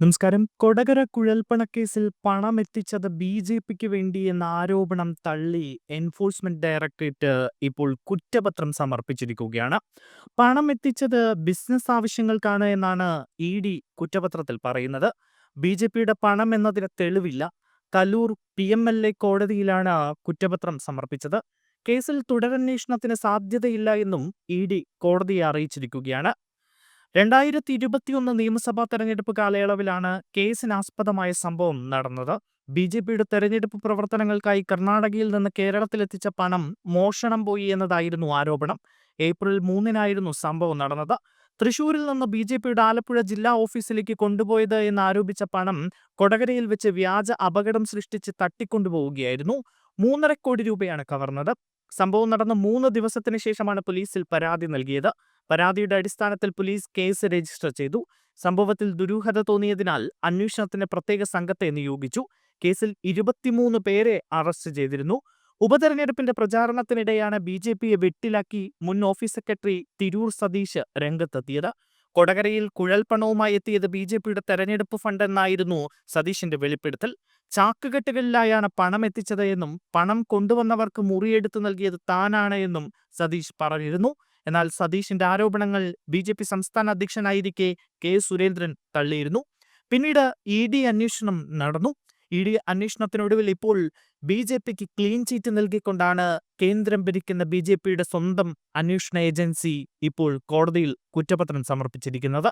നമസ്കാരം. കൊടകര കുഴൽപ്പണക്കേസിൽ പണം എത്തിച്ചത് ബി ജെ പിക്ക് വേണ്ടി എന്ന ആരോപണം തള്ളി എൻഫോഴ്സ്മെന്റ് ഡയറക്ടറേറ്റ് ഇപ്പോൾ കുറ്റപത്രം സമർപ്പിച്ചിരിക്കുകയാണ്. പണം എത്തിച്ചത് ബിസിനസ് ആവശ്യങ്ങൾക്കാണ് എന്നാണ് ഇ ഡി കുറ്റപത്രത്തിൽ പറയുന്നത്. ബി ജെ പിയുടെ പണം എന്നതിന് തെളിവില്ല. Kaloor P M L A കോടതിയിലാണ് കുറ്റപത്രം സമർപ്പിച്ചത്. കേസിൽ തുടരന്വേഷണത്തിന് സാധ്യതയില്ല എന്നും ഇ ഡി കോടതിയെ അറിയിച്ചിരിക്കുകയാണ്. രണ്ടായിരത്തി ഇരുപത്തിയൊന്ന് നിയമസഭാ തെരഞ്ഞെടുപ്പ് കാലയളവിലാണ് കേസിനാസ്പദമായ സംഭവം നടന്നത്. ബി ജെ പിയുടെ തെരഞ്ഞെടുപ്പ് പ്രവർത്തനങ്ങൾക്കായി കർണാടകയിൽ നിന്ന് കേരളത്തിലെത്തിച്ച പണം മോഷണം പോയി എന്നതായിരുന്നു ആരോപണം. ഏപ്രിൽ മൂന്നിനായിരുന്നു സംഭവം നടന്നത്. തൃശൂരിൽ നിന്ന് ബി ജെ പിയുടെ ആലപ്പുഴ ജില്ലാ ഓഫീസിലേക്ക് കൊണ്ടുപോയത് എന്നാരോപിച്ച പണം കൊടകരയിൽ വെച്ച് വ്യാജ അപകടം സൃഷ്ടിച്ച് തട്ടിക്കൊണ്ടുപോവുകയായിരുന്നു. മൂന്നര കോടി രൂപയാണ് കവർന്നത്. സംഭവം നടന്ന മൂന്ന് ദിവസത്തിന് ശേഷമാണ് പോലീസിൽ പരാതി നൽകിയത്. പരാതിയുടെ അടിസ്ഥാനത്തിൽ പോലീസ് കേസ് രജിസ്റ്റർ ചെയ്തു. സംഭവത്തിൽ ദുരൂഹത തോന്നിയതിനാൽ അന്വേഷണത്തിന് പ്രത്യേക സംഘത്തെ നിയോഗിച്ചു. കേസിൽ ഇരുപത്തിമൂന്ന് പേരെ അറസ്റ്റ് ചെയ്തിരുന്നു. ഉപതെരഞ്ഞെടുപ്പിന്റെ പ്രചാരണത്തിനിടെയാണ് ബി ജെ പിയെ വെട്ടിലാക്കി മുൻ ഓഫീസ് സെക്രട്ടറി തിരൂർ സതീഷ് രംഗത്തെത്തിയത്. കൊടകരയിൽ കുഴൽപ്പണവുമായി എത്തിയത് ബി ജെ പിയുടെ തെരഞ്ഞെടുപ്പ് ഫണ്ട് എന്നായിരുന്നു സതീഷിന്റെ വെളിപ്പെടുത്തൽ. ചാക്കുകെട്ടുകളിലായാണ് പണം എത്തിച്ചത് എന്നും പണം കൊണ്ടുവന്നവർക്ക് മുറിയെടുത്ത് നൽകിയത് താനാണ് എന്നും സതീഷ് പറഞ്ഞിരുന്നു. എന്നാൽ സതീഷിന്റെ ആരോപണങ്ങൾ ബി ജെ പി സംസ്ഥാന അധ്യക്ഷനായിരിക്കെ കെ സുരേന്ദ്രൻ തള്ളിയിരുന്നു. പിന്നീട് ഇ ഡി അന്വേഷണം നടന്നു. ഇ ഡി അന്വേഷണത്തിനൊടുവിൽ ഇപ്പോൾ ബി ജെ പിക്ക് ക്ലീൻ ചീറ്റ് നൽകിക്കൊണ്ടാണ് കേന്ദ്രം ഭരിക്കുന്ന ബി ജെ പിയുടെ സ്വന്തം അന്വേഷണ ഏജൻസി ഇപ്പോൾ കോടതിയിൽ കുറ്റപത്രം സമർപ്പിച്ചിരിക്കുന്നത്.